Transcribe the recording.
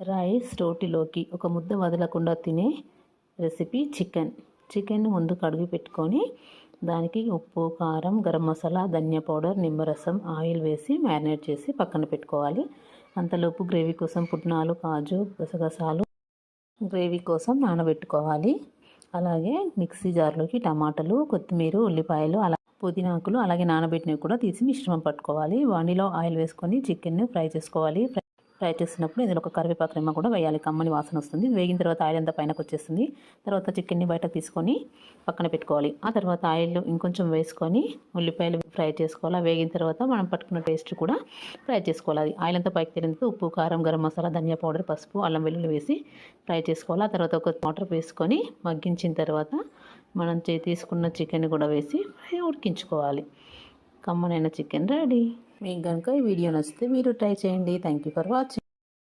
Rice రోటీలోకి ఒక ముద్ద వదలకుండా తినే రెసిపీ చికెన్. చికెన్ ముందు కడిగి పెట్టుకొని దానికి ఉప్పు కారం గరం మసాలా ధనియా పౌడర్ నిమ్మరసం ఆయిల్ వేసి మ్యారినేట్ చేసి పక్కన పెట్టుకోవాలి. అంతలోపు గ్రేవీ కోసం పుట్నాలు కాజు గసగసాలు గ్రేవీ కోసం నానబెట్టుకోవాలి. అలాగే మిక్సీ జార్లోకి టమాటాలు కొత్తిమీర ఉల్లిపాయలు అలా పుదీనాకులు అలాగే నానబెట్టినవి కూడా తీసి మిశ్రమం పట్టుకోవాలి. వాణిలో ఆయిల్ వేసుకొని చికెన్ ఫ్రై చేసుకోవాలి. ఫ్రై చేసినప్పుడు ఇందులో ఒక కరివేపాకు రెమ్మ కూడా వేయాలి. కమ్మని వాసన వస్తుంది. వేగిన తర్వాత ఆయిల్ అంతా పైనకు వచ్చేస్తుంది. తర్వాత చికెన్ని బయటకు తీసుకొని పక్కన పెట్టుకోవాలి. ఆ తర్వాత ఆయిల్ ఇంకొంచెం వేసుకొని ఉల్లిపాయలు ఫ్రై చేసుకోవాలి. వేగిన తర్వాత మనం పట్టుకున్న టేస్ట్ కూడా ఫ్రై చేసుకోవాలి. అది ఆయిల్ అంతా పైకి తెలియదు ఉప్పు కారం గరం మసాలా ధనియా పౌడర్ పసుపు అల్లం వెల్లుల్లి వేసి ఫ్రై చేసుకోవాలి. ఆ తర్వాత ఒక వాటర్ వేసుకొని మగ్గించిన తర్వాత మనం చే తీసుకున్న చికెన్ కూడా వేసి ఉడికించుకోవాలి. కమ్మనైన చికెన్ రెడీ. మీకు కనుక ఈ వీడియో నచ్చితే మీరు ట్రై చేయండి. Thank you for watching